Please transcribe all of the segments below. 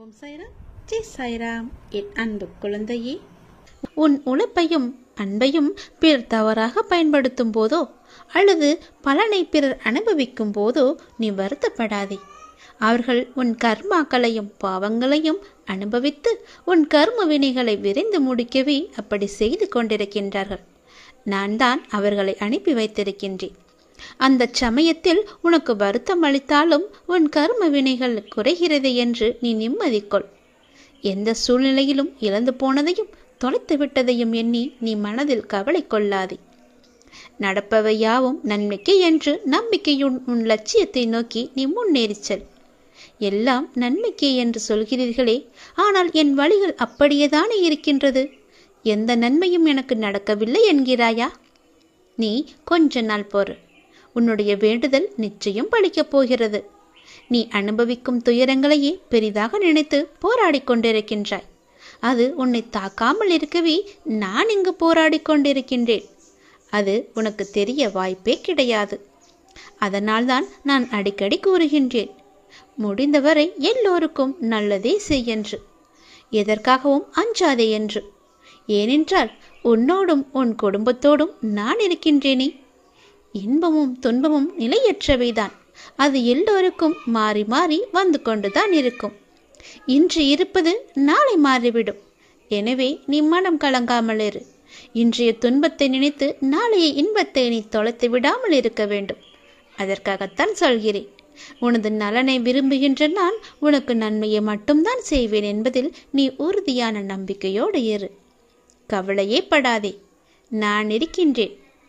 ஓம் சாய்ராம். ஜெய் சாய்ராம். என் அன்பு குழந்தையே உன் உழைப்பையும் அன்பையும் பிறர் தவறாக பயன்படுத்தும் போதோ அல்லது பலனை பிறர் அனுபவிக்கும் போதோ நீ வருத்தப்படாதே. அவர்கள் உன் கர்மாக்களையும் பாவங்களையும் அனுபவித்து உன் கர்ம வினைகளை விரைந்து முடிக்கவே அப்படி செய்து கொண்டிருக்கின்றார்கள். நான் தான் அவர்களை அனுப்பி வைத்திருக்கின்றேன். அந்த சமயத்தில் உனக்கு வருத்தம் அளித்தாலும் உன் கர்ம வினைகள் குறைகிறது என்று நீ நிம்மதி கொள் எந்த சூழ்நிலையிலும் இழந்து போனதையும் தொலைத்து விட்டதையும் எண்ணி நீ மனதில் கவலை கொள்ளாதே. நடப்பவை யாவும் நன்மைக்கு என்று நம்பிக்கையுன் உன் லட்சியத்தை நோக்கி நீ முன்னேறிச் செல். எல்லாம் நன்மைக்கே என்று சொல்கிறீர்களே ஆனால் என் வழிகள் அப்படியேதானே இருக்கின்றது? எந்த நன்மையும் எனக்கு நடக்கவில்லை என்கிறாயா? நீ கொஞ்ச நாள் போறு. உன்னுடைய வேண்டுதல் நிச்சயம் பலிக்கப் போகிறது. நீ அனுபவிக்கும் துயரங்களையே பெரிதாக நினைத்து போராடிக் கொண்டிருக்கின்றாய். அது உன்னை தாக்காமல் இருக்கவே நான் இங்கு போராடிக் கொண்டிருக்கின்றேன். அது உனக்கு தெரிய வாய்ப்பே கிடையாது. அதனால்தான் நான் அடிக்கடி கூறுகின்றேன். முடிந்தவரை எல்லோருக்கும் நல்லதே செய் என்று. எதற்காகவும் அஞ்சாதே என்று. ஏனென்றால் உன்னோடும் உன் குடும்பத்தோடும் நான் இருக்கின்றேனே. இன்பமும் துன்பமும் நிலையற்றவைதான். அது எல்லோருக்கும் மாறி மாறி வந்து கொண்டுதான் இருக்கும். இன்று இருப்பது நாளை மாறிவிடும். எனவே நீ மனம் கலங்காமல் இரு. இன்றைய துன்பத்தை நினைத்து நாளைய இன்பத்தை நீ தொலைத்து விடாமல் இருக்க வேண்டும். அதற்காகத்தான் சொல்கிறேன். உனது நலனை விரும்புகின்ற நான் உனக்கு நன்மையை மட்டும்தான் செய்வேன் என்பதில் நீ உறுதியான நம்பிக்கையோடு இரு. கவலையே படாதே. நான் இருக்கின்றேன்.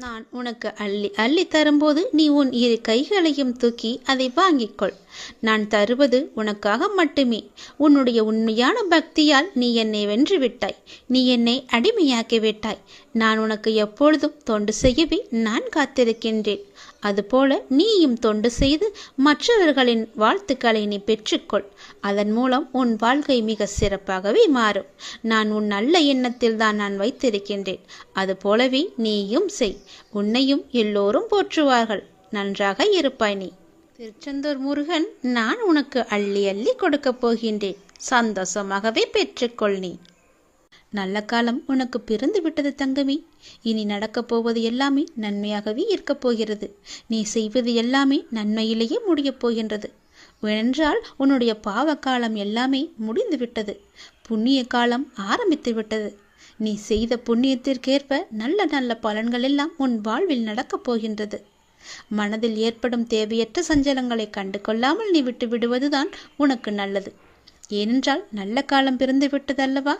நான் உனக்கு அள்ளி அள்ளி தரும்போது நீ உன் இரு கைகளையும் தூக்கி அதை வாங்கிக்கொள். நான் தருவது உனக்காக மட்டுமே. உன்னுடைய உண்மையான பக்தியால் நீ என்னை வென்று விட்டாய். நீ என்னை அடிமையாக்கி விட்டாய். நான் உனக்கு எப்பொழுதும் தொண்டு செய்யவே நான் காத்திருக்கின்றேன். அதுபோல நீயும் தொண்டு செய்து மற்றவர்களின் வாழ்த்துக்களை நீ பெற்றுக்கொள். அதன் மூலம் உன் வாழ்க்கை மிக சிறப்பாகவே மாறும். நான் உன் நல்ல எண்ணத்தில் தான் நான் வைத்திருக்கின்றேன். அதுபோலவே நீயும் செய். உன்னையும் எல்லோரும் போற்றுவார்கள். நன்றாக இருப்பாய் நீ. திருச்செந்தூர் முருகன் நான் உனக்கு அள்ளி அள்ளி கொடுக்கப் போகின்றேன். சந்தோஷமாகவே பெற்றுக்கொள் நீ. நல்ல காலம் உனக்கு பிறந்து விட்டது தங்கமி. இனி நடக்கப் போவது எல்லாமே நன்மையாகவே இருக்கப் போகிறது. நீ செய்வது எல்லாமே நன்மையிலேயே முடியப் போகின்றது. என்றால் உன்னுடைய பாவ காலம் எல்லாமே முடிந்து விட்டது புண்ணிய காலம் ஆரம்பித்து விட்டது நீ செய்த புண்ணியத்திற்கேற்ப நல்ல நல்ல பலன்கள் எல்லாம் உன் வாழ்வில் நடக்கப் போகின்றது. மனதில் ஏற்படும் தேவையற்ற சஞ்சலங்களை கண்டு கொள்ளாமல் நீ விட்டு விடுவதுதான் உனக்கு நல்லது. ஏனென்றால் நல்ல காலம் பிறந்து விட்டதல்லவா?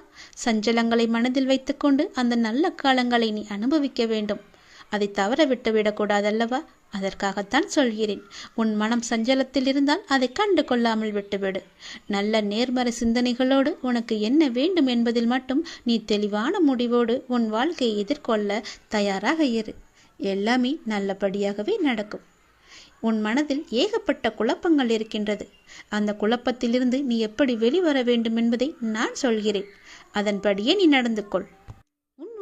சஞ்சலங்களை மனதில் வைத்துக்கொண்டு அந்த நல்ல காலங்களை நீ அனுபவிக்க வேண்டும். அதை தவற விட்டு விடக்கூடாதல்லவா? அதற்காகத்தான் சொல்கிறேன். உன் மனம் சஞ்சலத்தில் இருந்தால் அதை கண்டு கொள்ளாமல் விட்டுவிடு. நல்ல நேர்மறை சிந்தனைகளோடு உனக்கு என்ன வேண்டும் என்பதில் மட்டும் நீ தெளிவான முடிவோடு உன் வாழ்க்கையை எதிர்கொள்ள தயாராக இரு. எல்லாமே நல்லபடியாகவே நடக்கும். உன் மனதில் ஏகப்பட்ட குழப்பங்கள் இருக்கின்றது. அந்த குழப்பத்திலிருந்து நீ எப்படி வெளிவர வேண்டும் என்பதை நான் சொல்கிறேன். அதன்படியே நீ நடந்து கொள்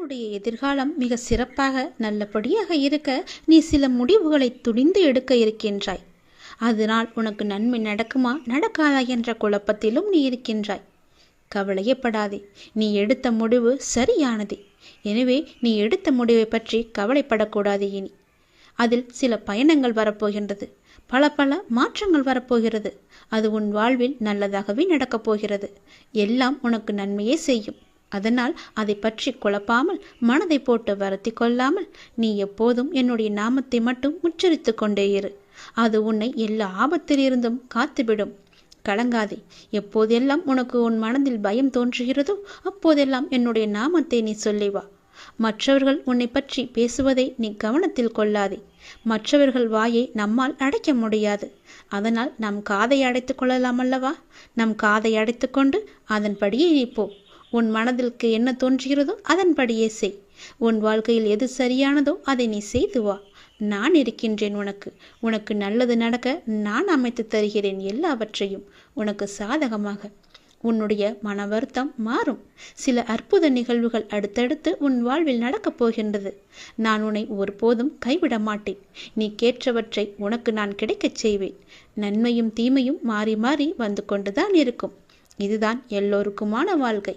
உன்னுடைய எதிர்காலம் மிக சிறப்பாக நல்லபடியாக இருக்க நீ சில முடிவுகளை துணிந்து எடுக்க இருக்கின்றாய். அதனால் உனக்கு நன்மை நடக்குமா? நடக்காதா என்ற குழப்பத்திலும் நீ இருக்கின்றாய். கவலையப்படாதே. நீ எடுத்த முடிவு சரியானதே. எனவே நீ எடுத்த முடிவை பற்றி கவலைப்படக்கூடாது இனி. அதில் சில பயணங்கள் வரப்போகின்றது. பல பல மாற்றங்கள் வரப்போகிறது. அது உன் வாழ்வில் நல்லதாகவே நடக்கப் போகிறது எல்லாம் உனக்கு நன்மையே செய்யும். அதனால் அதை பற்றி குழப்பாமல் மனதை போட்டு வருத்தி கொள்ளாமல் நீ எப்போதும் என்னுடைய நாமத்தை மட்டும் உச்சரித்து கொண்டே இரு. அது உன்னை எல்லா ஆபத்திலிருந்தும் காத்துவிடும். கலங்காதே. எப்போதெல்லாம் உனக்கு உன் மனதில் பயம் தோன்றுகிறதோ அப்போதெல்லாம் என்னுடைய நாமத்தை நீ சொல்லி வா. மற்றவர்கள் உன்னை பற்றி பேசுவதை நீ கவனத்தில் கொள்ளாதே. மற்றவர்கள் வாயை நம்மால் அடைக்க முடியாது. அதனால் நம் காதை அடைத்துக் கொள்ளலாம் அல்லவா? நம் காதை அடைத்துக்கொண்டு அதன்படியே நீ போ உன் மனதிற்கு என்ன தோன்றுகிறதோ அதன்படியே செய். உன் வாழ்க்கையில் எது சரியானதோ அதை நீ செய்து வா. நான் இருக்கின்றேன் உனக்கு. உனக்கு நல்லது நடக்க நான் அமைத்து தருகிறேன் எல்லாவற்றையும். உனக்கு சாதகமாக. உன்னுடைய மன வருத்தம் மாறும். சில அற்புத நிகழ்வுகள் அடுத்தடுத்து உன் வாழ்வில் நடக்கப் போகின்றது. நான் உன்னை ஒருபோதும் கைவிட மாட்டேன். நீ கேட்டவற்றை உனக்கு நான் கிடைக்கச் செய்வேன். நன்மையும் தீமையும் மாறி மாறி வந்து கொண்டுதான் இருக்கும். இதுதான் எல்லோருக்குமான வாழ்க்கை.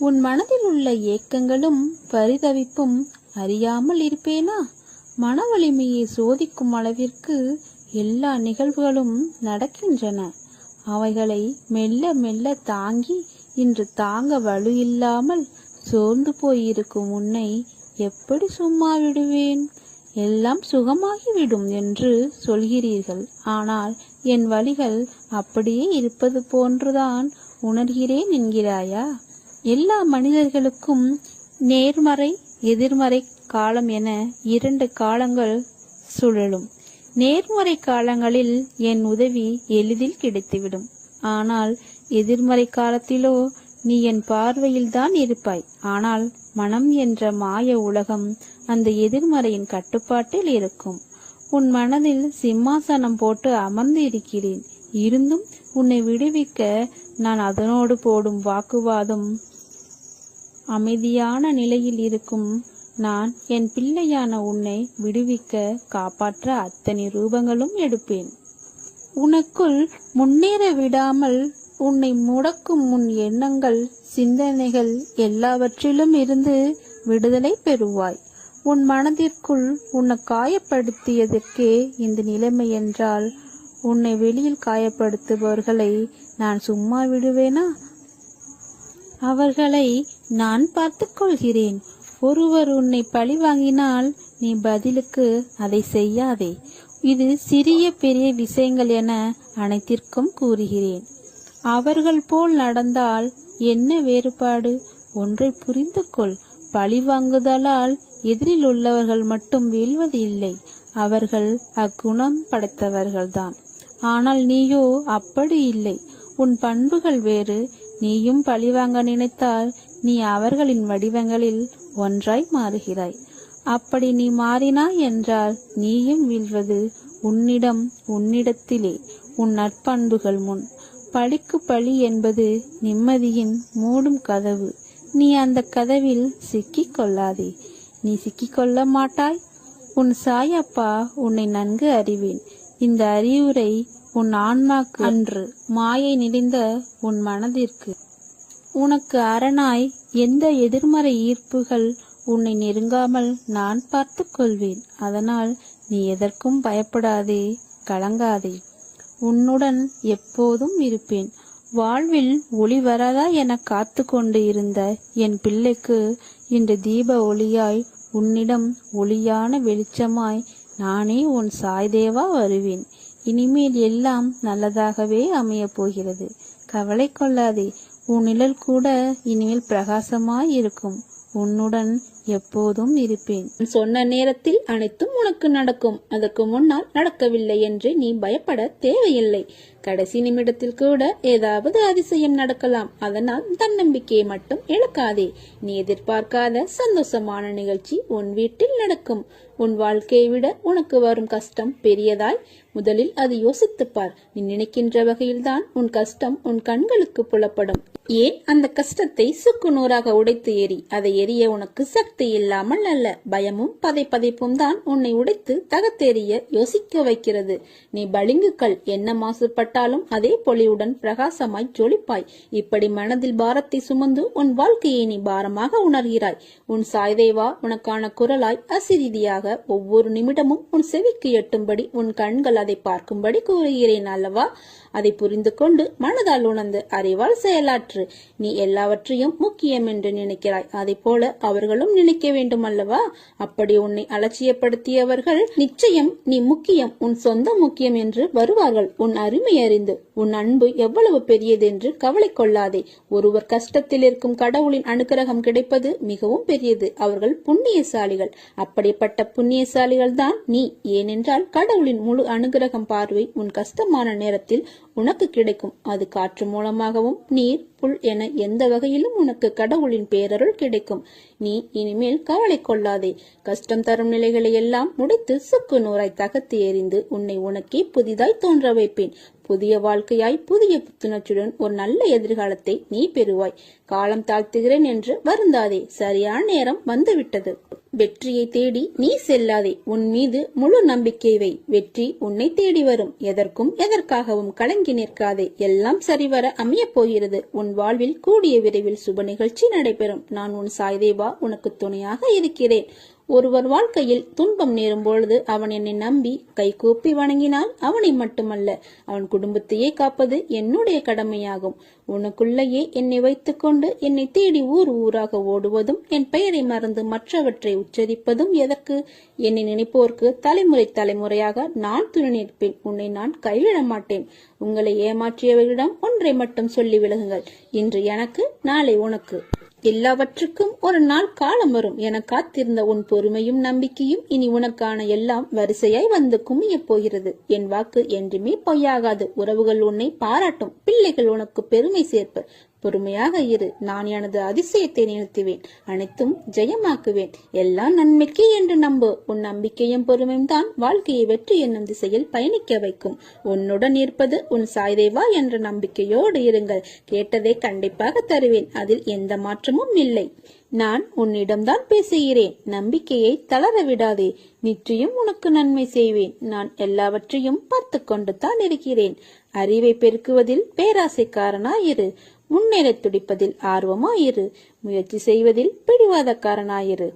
உன் மனதில் உள்ள ஏக்கங்களும் பரிதவிப்பும் அறியாமல் இருப்பேனா? மன வலிமையை சோதிக்கும் அளவிற்கு எல்லா நிகழ்வுகளும் நடக்கின்றன. அவைகளை மெல்ல மெல்ல தாங்கி இன்று தாங்க வலு இல்லாமல் சோர்ந்து போயிருக்கும் உன்னை எப்படி சும்மா விடுவேன்? எல்லாம் சுகமாகிவிடும் என்று சொல்கிறீர்கள். ஆனால் என் வழிகள் அப்படியே இருப்பது போன்றுதான் உணர்கிறேன் என்கிறாயா? எல்லா மனிதர்களுக்கும் நேர்மறை எதிர்மறை காலம் என இரண்டு காலங்கள் சுழலும். நேர்மறை காலங்களில் என் உதவி எளிதில் கிடைத்துவிடும். ஆனால் எதிர்மறை காலத்திலோ நீ என் பார்வையில் தான் இருப்பாய். ஆனால் மனம் என்ற மாய உலகம் அந்த எதிர்மறையின் கட்டுப்பாட்டில் இருக்கும். உன் மனதில் சிம்மாசனம் போட்டு அமர்ந்து இருக்கிறேன். இருந்தும் உன்னை விடுவிக்க நான் அதனோடு போடும் வாக்குவாதம் அமைதியான நிலையில் இருக்கும். நான் என் பிள்ளையான உன்னை விடுவிக்க காப்பாற்ற அத்தனை ரூபங்களும் எடுப்பேன். உனக்குள் முன்னேற விடாமல் உன்னை முடக்கும் உன் எண்ணங்கள் சிந்தனைகள் எல்லாவற்றிலும் இருந்து விடுதலை பெறுவாய். உன் மனதிற்குள் உன்னை காயப்படுத்தியதற்கே இந்த நிலைமை என்றால் உன்னை வெளியில் காயப்படுத்துபவர்களை நான் சும்மா விடுவேனா? அவர்களை நான் பார்த்துக் கொள்கிறேன். ஒருவர் உன்னை பழி வாங்கினால் நீ பதிலுக்கு அதை செய்யாதே. இது சிறிய பெரிய விஷயங்கள் என அனைத்திற்கும் கூறுகிறேன். அவர்கள் போல் நடந்தால் என்ன வேறுபாடு? ஒன்றை புரிந்து கொள். பழி வாங்குதலால் எதிரில் உள்ளவர்கள் மட்டும் வீழ்வது இல்லை. அவர்கள் அக்குணம் படைத்தவர்கள்தான். ஆனால் நீயோ அப்படி இல்லை. உன் பண்புகள் வேறு. நீயும் பழிவாங்க நினைத்தால் நீ அவர்களின் வடிவங்களில் ஒன்றாய் மாறுகிறாய். அப்படி நீ மாறினாய் என்றால் நீயும் வீழ்வது உன்னிடம் உன்னிடத்திலே உன் நற்பண்புகள் முன். பழிக்கு பழி என்பது நிம்மதியின் மூடும் கதவு. நீ அந்த கதவில் சிக்கிக் கொள்ளாதே. நீ சிக்கிக்கொள்ள மாட்டாய். உன் சாயப்பா உன்னை நன்கு அறிவேன். இந்த அறிவுரை உன் ஆன்மாக்கு அன்று மாயை நிறைந்த உன் மனதிற்கு உனக்கு அரணாய் எந்த எதிர்மறை ஈர்ப்புகள் உன்னை நெருங்காமல் நான் பார்த்து கொள்வேன். அதனால் நீ எதற்கும் பயப்படாதே கலங்காதே. உன்னுடன் எப்போதும் இருப்பேன். வாழ்வில் ஒளி வராதா என காத்து கொண்டு இருந்த என் பிள்ளைக்கு இன்று தீப ஒளியாய் உன்னிடம் ஒளியான வெளிச்சமாய் நானே உன் சாய்தேவா வருவேன். இனிமேல் எல்லாம் நல்லதாகவே அமையப் போகிறது. கவலை கொள்ளாதே. உன் நிழல் கூட இனிமேல் பிரகாசமாய் இருக்கும். உன்னுடன் எப்போதும் இருப்பேன். சொன்ன நேரத்தில் அனைத்தும் உனக்கு நடக்கும். அதற்கு முன்னால் நடக்கவில்லை என்று நீ பயப்பட தேவையில்லை. கடைசி நிமிடத்தில் கூட ஏதாவது அதிசயம் நடக்கலாம். அதனால் தன்னம்பிக்கையை மட்டும் இழக்காதே. நீ எதிர்பார்க்காத சந்தோஷமான நிகழ்ச்சி உன் வீட்டில் நடக்கும். உன் வாழ்க்கையை விட உனக்கு வரும் கஷ்டம் பெரியதாய் முதலில் அது யோசித்துப்பார். நீ நினைக்கின்ற வகையில்தான் உன் கஷ்டம் உன் கண்களுக்கு புலப்படும். ஏன் அந்த கஷ்டத்தை சுக்கு நூறாக உடைத்து எரி அதை எரிய உனக்கு சக்தி இல்லாமல் அல்ல. பயமும் பதை பதைப்பும் தான் உன்னை உடைத்து தகத்தெறிய யோசிக்க வைக்கிறது. நீ பளிங்குக்கள் என்ன மாசுபட்டாலும் அதே பொலிவுடன் பிரகாசமாய் ஜொலிப்பாய். இப்படி மனதில் பாரத்தை சுமந்து உன் வாழ்க்கையை நீ பாரமாக உணர்கிறாய். உன் சாய்தேவா உனக்கான குரலாய் அசிரீதியாக ஒவ்வொரு நிமிடமும் உன் செவிக்கு எட்டும்படி உன் கண்கள் அதை பார்க்கும்படி கூறுகிறேன் அல்லவா? அதை புரிந்து கொண்டு மனதால் உணர்ந்து அறிவால் செயலாற்று. நீ எல்லாவற்றையும் முக்கியம் என்று நினைக்கிறாய். அதை போல அவர்களும் நினைக்க வேண்டும் அல்லவா? அப்படி உன்னை அலட்சியப்படுத்தியவர்கள் நிச்சயம் நீ முக்கியம் உன் சொந்த முக்கியம் என்று வருவார்கள். உன் அருமை அறிந்து உன் அன்பு எவ்வளவு பெரியது என்று கவலை கொள்ளாதே. ஒருவர் கஷ்டத்தில் இருக்கும் கடவுளின் அனுக்கிரகம் கிடைப்பது மிகவும் பெரியது. அவர்கள் புண்ணியசாலிகள். அப்படிப்பட்ட புண்ணியசாலிகள் தான் நீ. ஏனென்றால் கடவுளின் முழு அனுகிரகம் பார்வை உன் கஷ்டமான நேரத்தில் உனக்கு கிடைக்கும். அது காற்று மூலமாகவும் நீர் புல் என எந்த வகையிலும் உனக்கு கடவுளின் பேரருள் கிடைக்கும். நீ இனிமேல் கவலை கொள்ளாதே. கஷ்டம் தரும் நிலைகளை எல்லாம் முடித்து சுக்கு நூறாய் தகர்த்து எறிந்து உன்னை உனக்கே புதிதாய் தோன்ற வைப்பேன். புதிய வாழ்க்கையாய் புதிய புத்துணர்ச்சியுடன் ஒரு நல்ல எதிர்காலத்தை நீ பெறுவாய். காலம் தாழ்த்துகிறேன் என்று வருந்தாதே. சரியான நேரம் வந்துவிட்டது. வெற்றியை தேடி நீ செல்லாதே. உன் மீது முழு நம்பிக்கை வை. வெற்றி உன்னை தேடி வரும். எதற்கும் எதற்காகவும் கலங்கி நிற்காதே. எல்லாம் சரிவர அமையப் போகிறது. உன் வாழ்வில் கூடிய விரைவில் சுப நிகழ்ச்சி நடைபெறும். நான் உன் சாய்தேவா உனக்கு துணையாக இருக்கிறேன். ஒருவர் வாழ்க்கையில் துன்பம் நேரும் பொழுது அவன் என்னை நம்பி கைகூப்பி வணங்கினால் அவனை மட்டுமல்ல அவன் குடும்பத்தையே காப்பது என்னுடைய கடமையாகும். உனக்குள்ளேயே என்னை வைத்துக்கொண்டு என்னை தேடி ஊர் ஊராக ஓடுவதும் என் பெயரை மறந்து மற்றவற்றை உச்சரிப்பதும் எதற்கு? என்னை நினைப்போர்க்கு தலைமுறை தலைமுறையாக நான் துணை நிற்பேன் உன்னை நான் கைவிட மாட்டேன் உங்களை ஏமாற்றியவர்களிடம் ஒன்றை மட்டும் சொல்லி விலகுங்கள். இன்று எனக்கு நாளை உனக்கு. எல்லாவற்றுக்கும் ஒரு நாள் காலம் வரும் என காத்திருந்த உன் பொறுமையும் நம்பிக்கையும் இனி உனக்கான எல்லாம் வரிசையாய் வந்து குமியப் போகிறது என் வாக்கு என்றுமே பொய்யாகாது. உறவுகள் உன்னை பாராட்டும். பிள்ளைகள் உனக்கு பெருமை சேர்ப்பர். பொறுமையாக இரு. நான் எனது அதிசயத்தை நிறுத்துவேன். அனைத்தும் ஜெயமாக்குவேன். எல்லாம் நன்மைக்கு என்று நம்பு. உன் நம்பிக்கையும் பொறுமையும் தான் வாழ்க்கையை வெற்றி என்னும் திசையில் பயணிக்க வைக்கும். உன்னுடன் இருப்பது உன் சாய்தேவா என்ற நம்பிக்கையோடு இருங்கள். கேட்டதை கண்டிப்பாக தருவேன். அதில் எந்த மாற்றமும் இல்லை. நான் உன்னிடம்தான் பேசுகிறேன். நம்பிக்கையை தளர விடாதே. நிச்சயம் உனக்கு நன்மை செய்வேன். நான் எல்லாவற்றையும் பார்த்து கொண்டு தான் இருக்கிறேன். அறிவை பெருக்குவதில் பேராசைக்காரனாயிரு. முன்னேற துடிப்பதில் ஆர்வமாயிரு. முயற்சி செய்வதில் பிடிவாதக்காரனாயிரு.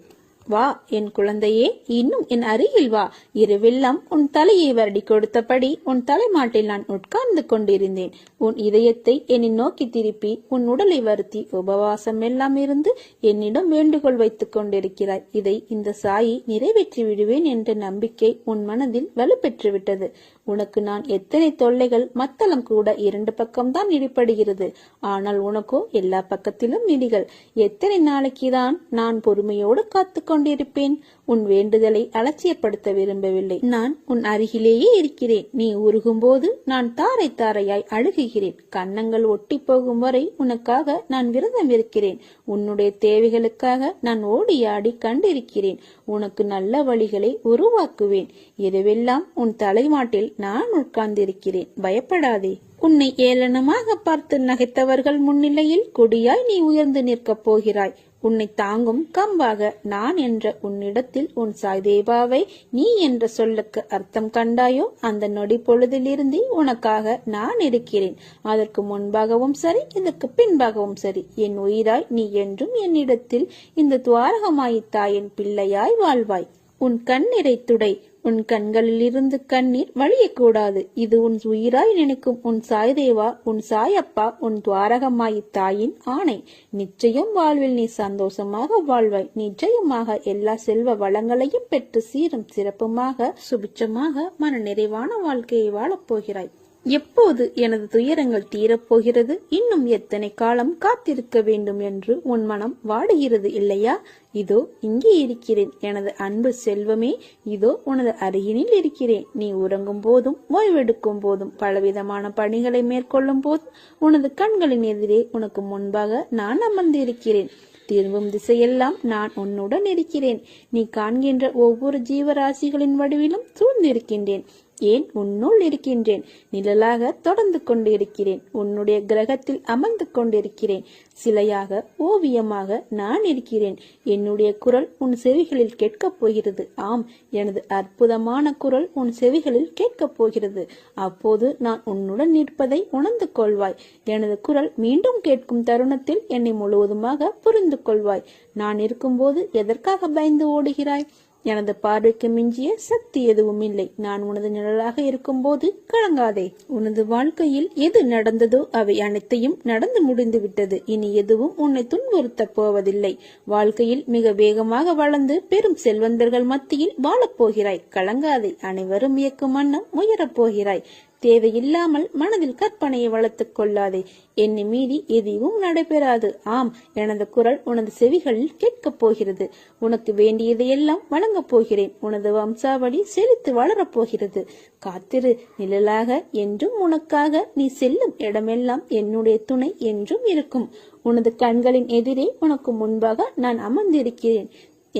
வா என் குழந்தையே இன்னும் என் அருகில் வா. இரவெல்லாம் உன் தலையை வருடி கொடுத்தபடி உன் தலைமாட்டில் நான் உட்கார்ந்து கொண்டிருந்தேன். உன் இதயத்தை என்னை நோக்கி திருப்பி உன் உடலை வருத்தி உபவாசம் எல்லாம் இருந்து என்னிடம் வேண்டுகோள் வைத்துக் கொண்டிருக்கிறாய். இதை இந்த சாயி நிறைவேற்றி விடுவேன் என்ற நம்பிக்கை உன் மனதில் வலுப்பெற்று விட்டது உனக்கு நான் எத்தனை தொல்லைகள் மத்தளம் கூட இரண்டு பக்கம்தான் இடிப்படுகிறது ஆனால் உனக்கோ எல்லா பக்கத்திலும் இடிகள். எத்தனை நாளைக்குதான் நான் பொறுமையோடு காத்து கொண்டிருப்பேன் உன் வேண்டுதலை அலட்சியப்படுத்த விரும்பவில்லை. நான் உன் அருகிலேயே இருக்கிறேன். நீ உருகும்போது நான் தாரை தாரையாய் அழுகுகிறேன். கன்னங்கள் ஒட்டி போகும் வரை உனக்காக நான் விரதம் இருக்கிறேன். உன்னுடைய தேவைகளுக்காக நான் ஓடி ஆடி கண்டிருக்கிறேன். உனக்கு நல்ல வழிகளை உருவாக்குவேன். இதுவெல்லாம் உன் தலைமாட்டில் நான் உட்கார்ந்திருக்கிறேன்? பயப்படாதே. உன்னை ஏளனமாக பார்த்து நகைத்தவர்கள் முன்னிலையில் கொடியாய் நீ உயர்ந்து நிற்கப் போகிறாய். உன்னை தாங்கும் கம்பாக நான் என்ற உன்னிடத்தில் உன் சாய்தேவாவை நீ என்ற சொல்லுக்கு அர்த்தம் கண்டாயோ? அந்த நொடி பொழுதிலிருந்து உனக்காக நான் இருக்கிறேன். அதற்கு முன்பாகவும் சரி இதற்கு பின்பாகவும் சரி. என் உயிராய் நீ என்றும் என்னிடத்தில் இந்த துவாரகமாய் தாயின் பிள்ளையாய் வாழ்வாய். உன் கண்ணீரை துடை உன் கண்களிலிருந்து கண்ணீர் வழியக்கூடாது. இது உன் உயிராய் நினைக்கும் உன் சாய்தேவா உன் சாயப்பா உன் துவாரகமாய் தாயின் ஆணை. நிச்சயம் வாழ்வில் நீ சந்தோஷமாக வாழ்வாய். நிச்சயமாக எல்லா செல்வ வளங்களையும் பெற்று சீரும் சிறப்புமாக சுபிச்சமாக மன நிறைவான வாழ்க்கையை வாழப் போகிறாய். எப்போது எனது துயரங்கள் தீரப்போகிறது? இன்னும் எத்தனை காலம் காத்திருக்க வேண்டும் என்று உன் மனம் வாடுகிறது இல்லையா? இதோ இங்கே இருக்கிறேன் எனது அன்பு செல்வமே. இதோ உனது அருகினில் இருக்கிறேன். நீ உறங்கும் போதும் ஓய்வெடுக்கும் போதும் பலவிதமான பணிகளை மேற்கொள்ளும் போதும் உனது கண்களின் எதிரே உனக்கு முன்பாக நான் அமர்ந்திருக்கிறேன். திரும்பும் திசையெல்லாம் நான் உன்னுடன் இருக்கிறேன். நீ காண்கின்ற ஒவ்வொரு ஜீவராசிகளின் வடிவிலும் சூழ்ந்திருக்கின்றேன். ஏன் உன்னுள் இருக்கின்றேன்? நிழலாக தொடர்ந்து கொண்டிருக்கிறேன். உன்னுடைய கிரகத்தில் அமர்ந்து கொண்டிருக்கிறேன். சிலையாக ஓவியமாக நான் இருக்கிறேன். என்னுடைய குரல் உன் செவிகளில் கேட்கப் போகிறது. ஆம் எனது அற்புதமான குரல் உன் செவிகளில் கேட்கப் போகிறது. அப்போது நான் உன்னுடன் நிற்பதை உணர்ந்து கொள்வாய். எனது குரல் மீண்டும் கேட்கும் தருணத்தில் என்னை முழுவதுமாக புரிந்து கொள்வாய். நான் இருக்கும்போது எதற்காக பயந்து ஓடுகிறாய்? எனது பார்வைக்கு மிஞ்சிய சக்தி எதுவும் இல்லை. நான் உனது நிழலாக இருக்கும்போது கலங்காதே. உனது வாழ்க்கையில் எது நடந்ததோ அவை அனைத்தையும் நடந்து முடிந்து விட்டது. இனி எதுவும் உன்னை துன்புறுத்தப் போவதில்லை. வாழ்க்கையில் மிக வேகமாக வளர்ந்து பெரும் செல்வந்தர்கள் மத்தியில் வாழப் போகிறாய். கலங்காதே. அனைவரும் இயக்கும் வண்ணம் உயரப் போகிறாய். தேவையில்லாமல் மனதில் கற்பனையை வளர்த்துக் கொள்ளாதே. என்னை மீறி எதுவும் நடைபெறாது. ஆம் எனது குரல் உனது செவிகளில் கேட்கப் போகிறது. உனக்கு வேண்டியதையெல்லாம் வழங்கப் போகிறேன். உனது வம்சாவளி செழித்து வளரப் போகிறது. காத்திரு நிழலாக என்றும் உனக்காக நீ செல்லும் இடமெல்லாம் என்னுடைய துணை என்றும் இருக்கும். உனது கண்களின் எதிரே உனக்கு முன்பாக நான் அமர்ந்திருக்கிறேன்.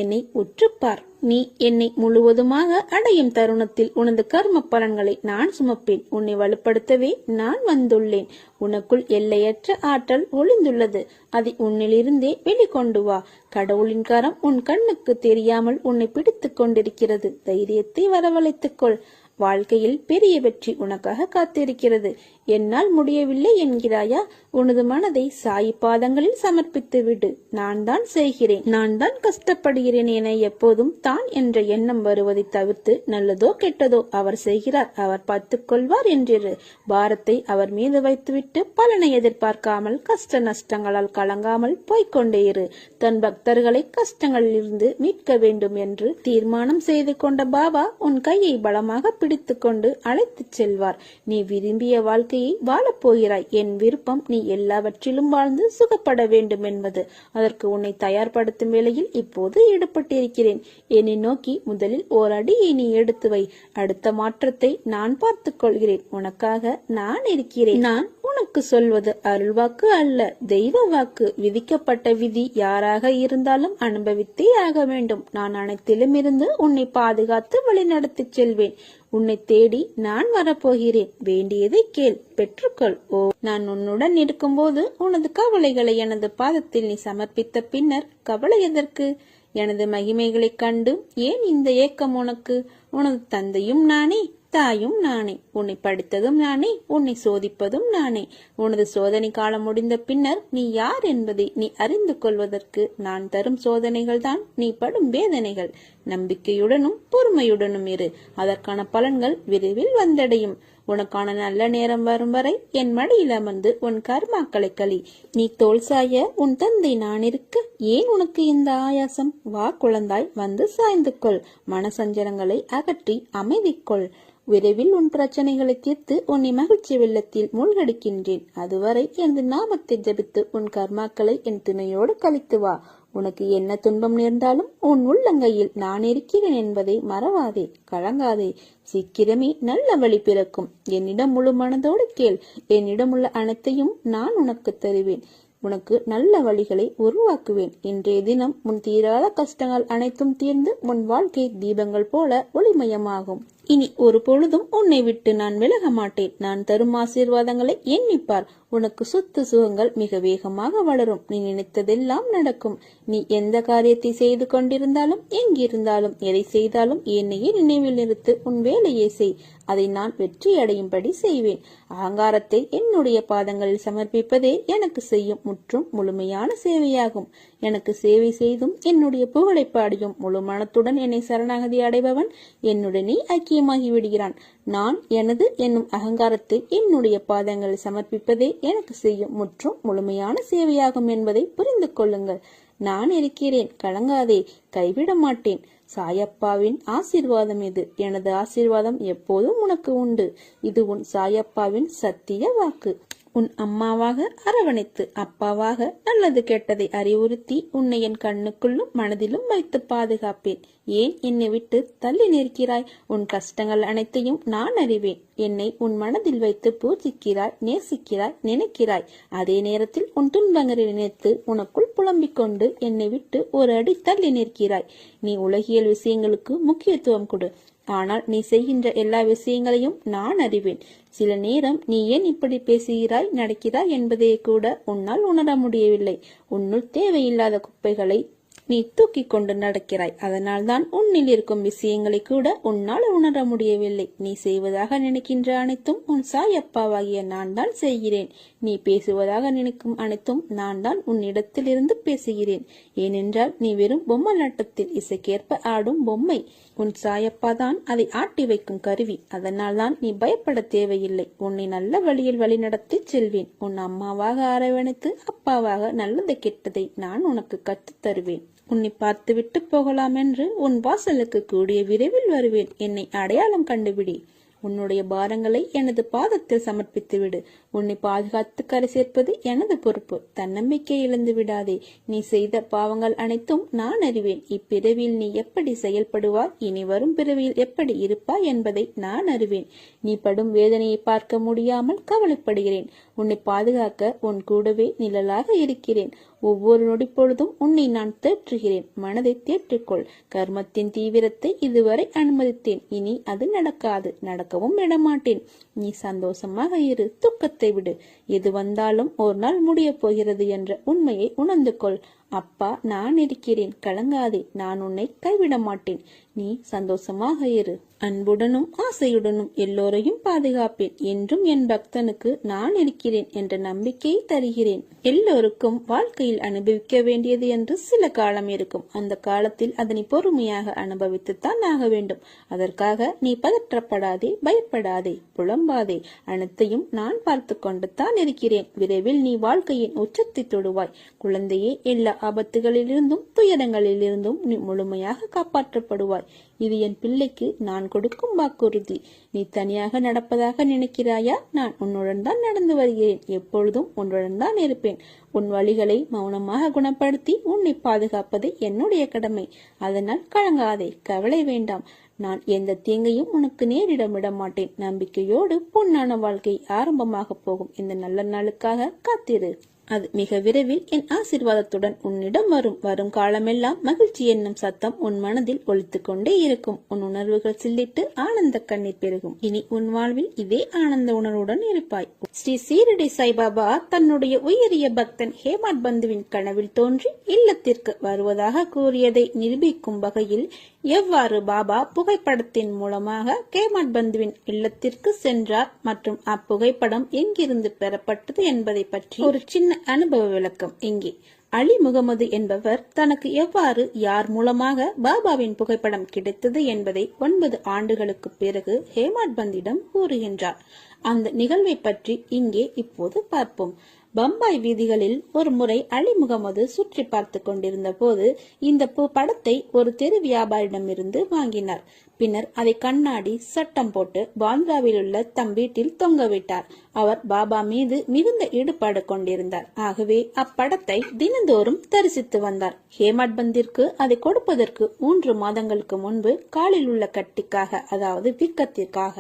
என்னை உற்றுப்பார். நீ என்னை முழுவதுமாக அடையும் தருணத்தில் உனது கர்ம பலன்களை நான் சுமப்பேன். உன்னை வலுப்படுத்தவே நான் வந்துள்ளேன். உனக்குள் எல்லையற்ற ஆற்றல் ஒளிந்துள்ளது. அதை உன்னிலிருந்தே வெளிக்கொண்டு வா. கடவுளின் கரம் உன் கண்ணுக்கு தெரியாமல் உன்னை பிடித்துக் கொண்டிருக்கிறது. தைரியத்தை வரவழைத்துக்கொள் வாழ்க்கையில் பெரிய வெற்றி உனக்காக காத்திருக்கிறது. என்னால் முடியவில்லை என்கிறாயா? உனது மனதை சாய் பாதங்களில் சமர்ப்பித்து விடு. நான் தான் செய்கிறேன். நான் தான் கஷ்டப்படுகிறேன் என எப்போதும் தான் என்ற எண்ணம் வருவதை தவிர்த்து நல்லதோ கெட்டதோ அவர் செய்கிறார். அவர் பார்த்துக் கொள்வார் என்றிரு. பாரத்தை அவர் மீது வைத்துவிட்டு பலனை எதிர்பார்க்காமல் கஷ்ட நஷ்டங்களால் கலங்காமல் போய்க்கொண்டே இரு. தன் பக்தர்களை கஷ்டங்களில் இருந்து மீட்க வேண்டும் என்று தீர்மானம் செய்து கொண்ட பாபா உன் கையை பலமாக பிடித்துக்கொண்டு அழைத்துச் செல்வார். நீ விரும்பிய வாழ்க்கை வாழ்க்கையை வாழப்போகிறாய். என் விருப்பம் நீ எல்லாவற்றிலும் வாழ்ந்து சுகப்பட வேண்டும் என்பது. அதற்கு உன்னை தயார்படுத்தும் வேளையில் இப்போது ஈடுபட்டிருக்கிறேன். என்னை நோக்கி முதலில் ஓர் அடியை நீ எடுத்து வை. அடுத்த மாற்றத்தை நான் பார்த்துக் கொள்கிறேன். உனக்காக நான் இருக்கிறேன். நான் உனக்கு சொல்வது அருள்வாக்கு அல்ல. தெய்வ வாக்கு. விதிக்கப்பட்ட விதி யாராக இருந்தாலும் அனுபவித்தே ஆக வேண்டும். நான் அனைத்திலும் இருந்து உன்னை பாதுகாத்து வழிநடத்திச் செல்வேன். உன்னை தேடி நான் வரப்போகிறேன். வேண்டியதை கேள் பெற்றுக்கொள். ஓ நான் உன்னுடன் இருக்கும்போது உனது கவலைகளை எனது பாதத்தில் நீ சமர்ப்பித்த பின்னர் கவலை எதற்கு? எனது மகிமைகளைக் கண்டு ஏன் இந்த ஏக்கம் உனக்கு? உனது தந்தையும் நானே தாயும் நானே. உன்னை படித்ததும் நானே உன்னை சோதிப்பதும் நானே. உனது சோதனை காலம் முடிந்த பின்னர் நீ யார் என்பதை நீ அறிந்து கொள்வதற்கு நான் தரும் சோதனைகள் தான். நீ படும் வேதனைகள். நம்பிக்கையுடனும் பொறுமையுடனும் இரு. அதற்கான பலன்கள் விரைவில் வந்தடையும். உனக்கான நல்ல நேரம் வரும் வரை என் மடியில் அமர்ந்து உன் கர்மாக்களை களி நீ தோல் சாய உன் தந்தை நான் இருக்க ஏன் உனக்கு இந்த ஆயாசம்? வா குழந்தாய் வந்து சாய்ந்து கொள். மனசஞ்சலங்களை அகற்றி அமைதிக்கொள் விரைவில் உன் பிரச்சனைகளை தீர்த்து உன்னை மகிழ்ச்சி வெள்ளத்தில் மூழ்கடிக்கின்றேன். அதுவரை எனது நாமத்தை ஜபித்து உன் கர்மாக்களை என் துணையோடு கழித்து வா. உனக்கு என்ன துன்பம் நேர்ந்தாலும் உன் உள்ளங்கையில் நான் இருக்கிறேன் என்பதை மறவாதே கலங்காதே. சீக்கிரமே நல்ல வழி பிறக்கும். என்னிடம் முழு மனதோடு கேள். என்னிடம் உள்ள அனைத்தையும் நான் உனக்கு தருவேன். உனக்கு நல்ல வழிகளை உருவாக்குவேன். இன்றைய தினம் உன் தீராத கஷ்டங்கள் அனைத்தும் தீர்ந்து உன் வாழ்க்கை தீபங்கள் போல ஒளிமயமாகும். இனி ஒரு பொழுதும் உன்னை விட்டு நான் விலக மாட்டேன். நான் தரும் ஆசீர்வாதங்களை எண்ணிப்பார். உனக்கு சொத்து சுகங்கள் மிக வேகமாக வளரும். நீ நினைத்ததெல்லாம் நடக்கும். நீ எந்த காரியத்தை செய்து கொண்டிருந்தாலும் எங்கிருந்தாலும் எதை செய்தாலும் என்னையே நினைவில் நிறுத்து. உன் வேலையை செய். அதை நான் வெற்றி அடையும்படி செய்வேன். அகங்காரத்தை என்னுடைய பாதங்களில் சமர்ப்பிப்பதே எனக்கு செய்யும் முற்றும் முழுமையான சேவையாகும். எனக்கு சேவை செய்தும் என்னுடைய புகழை பாடியும். முழு மனத்துடன் என்னை சரணாகதி அடைபவன் என்னுடனே ஐக்கியமாகி விடுகிறான் நான் எனது என்னும் அகங்காரத்தை என்னுடைய பாதங்களில் சமர்ப்பிப்பதே எனக்கு செய்யும் முற்றும் முழுமையான சேவையாகும் என்பதை புரிந்து கொள்ளுங்கள். நான் இருக்கிறேன் கலங்காதே கைவிட மாட்டேன். சாயப்பாவின் ஆசீர்வாதம் இது. எனது ஆசீர்வாதம் எப்போதும் உனக்கு உண்டு. இது உன் சாயப்பாவின் சத்திய வாக்கு. உன் அம்மாவாக அரவணைத்து அப்பாவாக நல்லது கெட்டதை அறிவுறுத்தி உன்னை என் கண்ணுக்குள்ளும் மனதிலும் வைத்து பாதுகாப்பேன். ஏன் என்னை விட்டு தள்ளி நிற்கிறாய்? உன் கஷ்டங்கள் அனைத்தையும் நான் அறிவேன். என்னை உன் மனதில் வைத்து பூஜிக்கிறாய் நேசிக்கிறாய் நினைக்கிறாய். அதே நேரத்தில் உன் துன்பங்களை நினைத்து உனக்குள் புலம்பிக் கொண்டு என்னை விட்டு ஒரு அடி தள்ளி நிற்கிறாய். நீ உலகியல் விஷயங்களுக்கு முக்கியத்துவம் கொடு. ஆனால் நீ செய்கின்ற எல்லா விஷயங்களையும் நான் அறிவேன். சில நேரம் நீ ஏன் இப்படி பேசுகிறாய் நடக்கிறாய் என்பதை கூட உன்னால் உணர முடியவில்லை. உன்னுள் தேவையில்லாத குப்பைகளை நீ தூக்கி கொண்டு நடக்கிறாய். அதனால்தான் உன்னில் இருக்கும் விஷயங்களை கூட உன்னால் உணர முடியவில்லை. நீ செய்வதாக நினைக்கின்ற அனைத்தும் உன் சாயப்பாவாகிய நான் தான் செய்கிறேன். நீ பேசுவதாக நினைக்கும் அனைத்தும் நான் தான் உன்னிடத்திலிருந்து பேசுகிறேன். ஏனென்றால் நீ வெறும் பொம்மை நட்டத்தில் இசைக்கேற்ப ஆடும் பொம்மை. உன் சாயப்பா தான் அதை ஆட்டி வைக்கும் கருவி. அதனால் தான் நீ பயப்பட தேவையில்லை. உன்னை நல்ல வழியில் வழிநடத்தி செல்வேன். உன் அம்மாவாக அரவணைத்து அப்பாவாக நல்லது கெட்டதை நான் உனக்கு கற்றுத் தருவேன். உன்னை பார்த்துவிட்டு போகலாம் என்று உன் வாசலுக்கு கூடிய விரைவில் வருவேன். என்னை அடையாளம் கண்டுபிடி. உன்னுடைய பாரங்களை எனது பாதத்தில் சமர்ப்பித்து விடு உன்னை பாதுகாத்து கரை சேர்ப்பது எனது பொறுப்பு. தன்னம்பிக்கை இழந்து விடாதே. நீ செய்த பாவங்கள் அனைத்தும் நான் அறிவேன். இப்பிறவியில் நீ எப்படி செயல்படுவாய்? இனி வரும் பிறவியில் எப்படி இருப்பாய் என்பதை நான் அறிவேன். நீ படும் வேதனையை பார்க்க முடியாமல் கவலைப்படுகிறேன். உன்னை பாதுகாக்க உன் கூடவே நிழலாக இருக்கிறேன். ஒவ்வொரு நொடி பொழுதும் உன்னை நான் தேற்றுகிறேன். மனதை தேற்றிக்கொள். கர்மத்தின் தீவிரத்தை இதுவரை அனுமதித்தேன். இனி அது நடக்காது. நடக்கவும் விடமாட்டேன். நீ சந்தோஷமாக இரு. துக்கத்தை விடு. எது வந்தாலும் ஒரு நாள் முடியப் போகிறது என்ற உண்மையை உணர்ந்து கொள். அப்பா நான் இருக்கிறேன். கலங்காதே. நான் உன்னை கைவிட மாட்டேன். நீ சந்தோஷமாக இரு. அன்புடனும் ஆசையுடனும் எல்லோரையும் பாதுகாப்பேன். என்றும் என் பக்தனுக்கு நான் இருக்கிறேன் என்ற நம்பிக்கையை தருகிறேன். எல்லோருக்கும் வாழ்க்கையில் அனுபவிக்க வேண்டியது என்று சில காலம் இருக்கும். அந்த காலத்தில் அதனை பொறுமையாக அனுபவித்துத்தான் ஆக வேண்டும். அதற்காக நீ பதற்றப்படாதே பயப்படாதே புலம்பாதே. அனைத்தையும் நான் பார்த்து கொண்டு தான் இருக்கிறேன். விரைவில் நீ வாழ்க்கையின் உச்சத்தை தொடுவாய். குழந்தையே எல்லா ஆபத்துகளிலிருந்தும் துயரங்களிலிருந்தும் நீ முழுமையாக காப்பாற்றப்படுவாய். இது என் பிள்ளைக்கு நான் கொடுக்கும் வாக்குறுதி. நீ தனியாக நடப்பதாக நினைக்கிறாயா? நான் உன்னுடன் தான் நடந்து வருகிறேன். எப்பொழுதும் உன்னுடன் தான் இருப்பேன். உன் வழிகளை மௌனமாக குணப்படுத்தி உன்னை பாதுகாப்பது என்னுடைய கடமை. அதனால் கலங்காதே கவலை வேண்டாம். நான் எந்த தீங்கையும் உனக்கு நேரிடம் விட மாட்டேன் நம்பிக்கையோடு பொன்னான வாழ்க்கை ஆரம்பமாக போகும். இந்த நல்ல நாளுக்காக காத்திரு. அது மிக விரைவில் என் ஆசிர்வாதத்துடன் உன்னிடம் வரும். வரும் காலமெல்லாம் மகிழ்ச்சி என்னும் சத்தம் உன் மனதில் ஒலித்துக் கொண்டே இருக்கும். உன் உணர்வுகள் சில்லிட்டு ஆனந்த கண்ணீர் பெருகும். இனி உன் வாழ்வில் இதே ஆனந்த உணர்வுடன் இருப்பாய். ஸ்ரீ சீரடி சாய்பாபா தன்னுடைய உயரிய பக்தன் ஹேமாட் பந்துவின் கனவில் தோன்றி இல்லத்திற்கு வருவதாக கூறியதை நிரூபிக்கும் வகையில் எவ்வாறு பாபா புகைப்படத்தின் மூலமாக கேமாட் பந்துவின் இல்லத்திற்கு சென்றார் மற்றும் அப்புகைப்படம் எங்கிருந்து பெறப்பட்டது என்பதை பற்றி ஒரு சின்ன அனுபவ விளக்கம். இங்கே அலி முகமது என்பவர் தனக்கு எவ்வாறு யார் மூலமாக பாபாவின் புகைப்படம் கிடைத்தது என்பதை ஒன்பது ஆண்டுகளுக்கு பிறகு ஹேமாட் பந்திடம் கூறுகின்றார். அந்த நிகழ்வை பற்றி இங்கே இப்போது பார்ப்போம். பம்பாய் வீதிகளில் ஒரு முறை அலி முகமது சுற்றி பார்த்து கொண்டிருந்த போது இந்த படத்தை ஒரு தெரு வியாபாரியிடமிருந்து வாங்கினார். பின்னர் அதை கண்ணாடி சட்டம் போட்டு பாந்த்ராவில் உள்ள தம் வீட்டில் தொங்கவிட்டார். அவர் பாபா மீது மிகுந்த ஈடுபாடு கொண்டிருந்தார். ஆகவே அப்படத்தை தினந்தோறும் தரிசித்து வந்தார். ஹேமட் பந்திற்கு அதை கொடுப்பதற்கு மூன்று மாதங்களுக்கு முன்பு காலில் உள்ள கட்டிக்காக அதாவது வீக்கத்திற்காக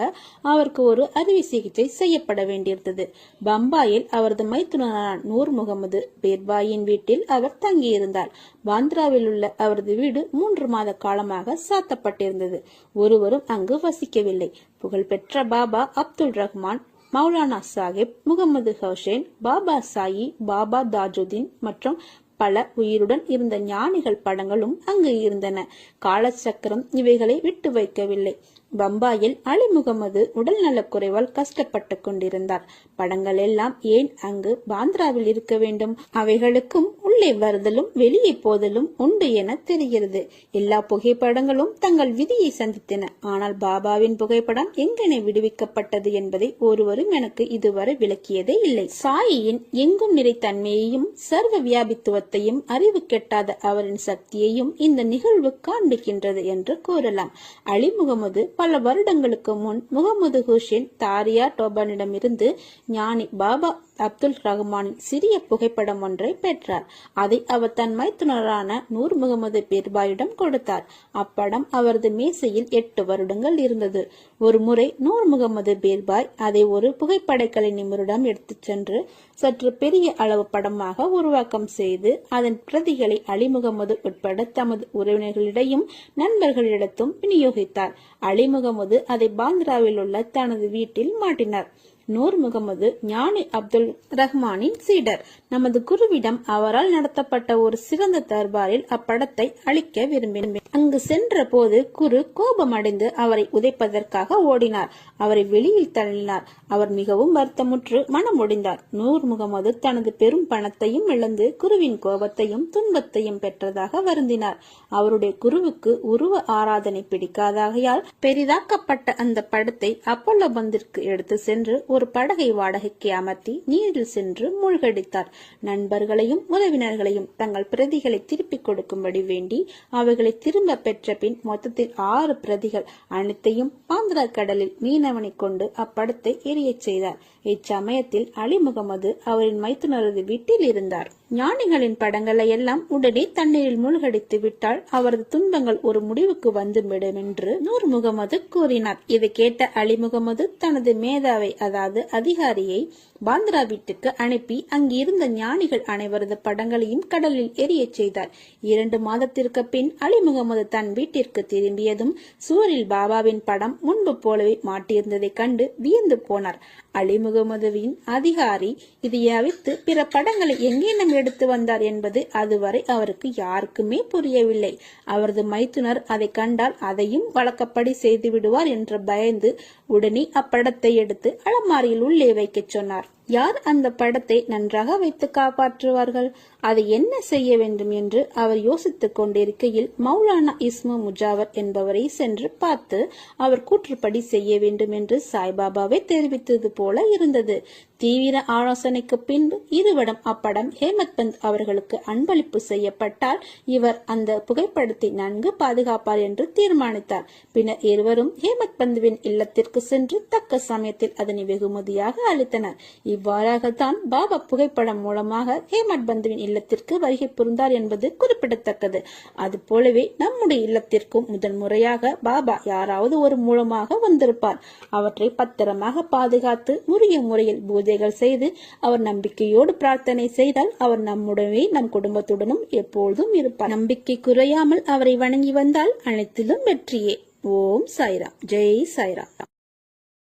அவருக்கு ஒரு அறுவை சிகிச்சை செய்யப்பட வேண்டியிருந்தது. பம்பாயில் அவரது மைத்துனரான நூர் முகமது பேர்பாயின் வீட்டில் அவர் தங்கியிருந்தார். பாந்திராவில் உள்ள அவரது வீடு மூன்று மாத காலமாக சாத்தப்பட்டிருந்தது. ஒருவரும் அங்கு வசிக்கவில்லை. புகழ்பெற்ற பாபா அப்துல் ரஹ்மான் மௌலானா சாஹிப் முகமது ஹுசேன் பாபா சாயி பாபா தாஜுதீன் மற்றும் பல உயிருடன் இருந்த ஞானிகள் படங்களும் அங்கு இருந்தன. காலச்சக்கரம் இவைகளை விட்டு வைக்கவில்லை. பம்பாயில் அலி முகமது உடல் நலக்குறைவால் கஷ்டப்பட்டு கொண்டிருந்தார். படங்கள் எல்லாம் ஏன் அங்கு பாந்திராவில் இருக்க வேண்டும்? அவைகளுக்கும் உள்ளே வருதலும் வெளியே போதலும் உண்டு என தெரிகிறது. எல்லா புகைப்படங்களும் தங்கள் விதியை சந்தித்தன. ஆனால் பாபாவின் புகைப்படம் எங்கென விடுவிக்கப்பட்டது என்பதை ஒருவரும் எனக்கு இதுவரை விளக்கியதே இல்லை. சாயியின் எங்கும் நிறைத்தன்மையையும் சர்வ வியாபித்துவத்தையும் அறிவு கெட்டாத அவரின் சக்தியையும் இந்த நிகழ்வு காண்பிக்கின்றது என்று கூறலாம். அலி முகமது பல வருடங்களுக்கு முன் முகமது ஹுஷின் தாரியா டோபனிடமிருந்து ஞானி பாபா அப்துல் ரஹ்மானின் சிறிய புகைப்படம் ஒன்றை பெற்றார். அதை அவர் தன் மைத்துனரான நூர் முகமது பீர்பாயிடம் கொடுத்தார். அப்படம் அவரது மேசையில் எட்டு வருடங்கள் இருந்தது. ஒரு முறை நூர் முகமது பீர்பாய் அதை ஒரு புகைப்படக்கலை கலைஞரிடம் எடுத்துச் சென்று சற்று பெரிய அளவு படமாக உருவாக்கம் செய்து அதன் பிரதிகளை அலி முகமது உட்பட தமது உறவினர்களிடையும் நண்பர்களிடத்தும் விநியோகித்தார். அலி முகமது அதை பாந்திராவில் உள்ள தனது வீட்டில் மாட்டினார். நூர் முகமது ஞானி அப்துல் ரஹ்மானின் சீடர். நமது குருவிடம் அவரால் நடத்தப்பட்ட ஒரு சிறந்த தர்பாரில் அப்படத்தை அளிக்க விரும்பினேன். அங்கு சென்ற போது குரு கோபமடைந்து அவரை உதைப்பதற்காக ஓடினார். அவரை வெளியில் தள்ளினார். அவர் மிகவும் வருத்தமுற்று மனமுடிந்தார் நூர் முகமது தனது பெரும் பணத்தையும் இழந்து குருவின் கோபத்தையும் துன்பத்தையும் பெற்றதாக வருந்தினார். அவருடைய குருவுக்கு உருவ ஆராதனை பிடிக்காதாகையால் பெரிதாக்கப்பட்ட அந்த படத்தை அப்பல்லோ பந்திற்கு எடுத்து சென்று ஒரு படகை வாடகைக்கு அமர்த்தி நீரில் சென்று மூழ்கடித்தார். நண்பர்களையும் உறவினர்களையும் தங்கள் பிரதிகளை திருப்பிக் கொடுக்கும்படி வேண்டி அவைகளை திரும்ப பெற்ற பின் மொத்தத்தில் ஆறு பிரதிகள் அனைத்தையும் ஆந்திரா கடலில் மீனவனை கொண்டு அப்படத்தை எரியச் செய்தார். இச்சமயத்தில் அலி முகமது அவரின் மைத்துனரது வீட்டில் இருந்தார். ஞானிகளின் படங்களை எல்லாம் உடனே தண்ணீரில் மூழ்கடித்து விட்டால் அவரது துன்பங்கள் ஒரு முடிவுக்கு வந்துவிடும் என்று நூர் முகமது கூறினார். இதை கேட்ட அலி முகமது தனது மேதாவை அதாவது அதிகாரியை பாந்திரா வீட்டுக்கு அனுப்பி அங்கிருந்த ஞானிகள் அனைவரது படங்களையும் கடலில் எரியச் செய்தார். இரண்டு மாதத்திற்கு பின் அலி முகமது தன் வீட்டிற்கு திரும்பியதும் சுவரில் பாபாவின் படம் முன்பு போலவே மாட்டியிருந்ததைக் கண்டு வியந்து போனார். அலி முகமதுவின் அதிகாரி இதை அவித்து பிற படங்களை எங்கேனும் எடுத்து வந்தார் என்பது அதுவரை அவருக்கு யாருக்குமே புரியவில்லை. அவரது மைத்துனர் அதை கண்டால் அதையும் வழக்கப்படி செய்து விடுவார் என்று பயந்து உடனே அப்படத்தை எடுத்து அலமாரியில் உள்ளே வைக்கச் சொன்னார். யார் அந்த படத்தை நன்றாக வைத்து காப்பாற்றுவார்கள்? அதை என்ன செய்ய வேண்டும் என்று அவர் யோசித்துக் கொண்டிருக்கையில் மௌலானா இஸ்மு முஜாவர் என்பவரை சென்று பார்த்து அவர் கூற்றுப்படி செய்ய வேண்டும் என்று சாய்பாபாவை தெரிவித்தது போல இருந்தது. தீவிர ஆலோசனைக்கு பின்பு இருவரும் அப்படம் ஹேமத் பந்த் அவர்களுக்கு அன்பளிப்பு செய்யப்பட்டால் இவர் அந்த புகைப்படத்தை நன்கு பாதுகாப்பார் என்று தீர்மானித்தார். பின்னர் இருவரும் ஹேமத் பந்துவின் இல்லத்திற்கு சென்று தக்க சமயத்தில் அதனை வெகுமதியாக அளித்தனர். இவ்வாறாகத்தான் பாபா புகைப்படம் மூலமாக ஹேமட் பந்துவின் இல்லத்திற்கு வருகை புரிந்தார் என்பது குறிப்பிடத்தக்கது. அது போலவே நம்முடைய இல்லத்திற்கும் முதன் முறையாக பாபா யாராவது ஒரு மூலமாக வந்திருப்பார். அவற்றை பத்திரமாக பாதுகாத்து உரிய முறையில் பூஜைகள் செய்து அவர் நம்பிக்கையோடு பிரார்த்தனை செய்தால் அவர் நம்முடனே நம் குடும்பத்துடனும் எப்பொழுதும் இருப்பார். நம்பிக்கை குறையாமல் அவரை வணங்கி வந்தால் அனைத்திலும் வெற்றியே. ஓம் சாய்ராம். ஜெய் சாய்ராம்.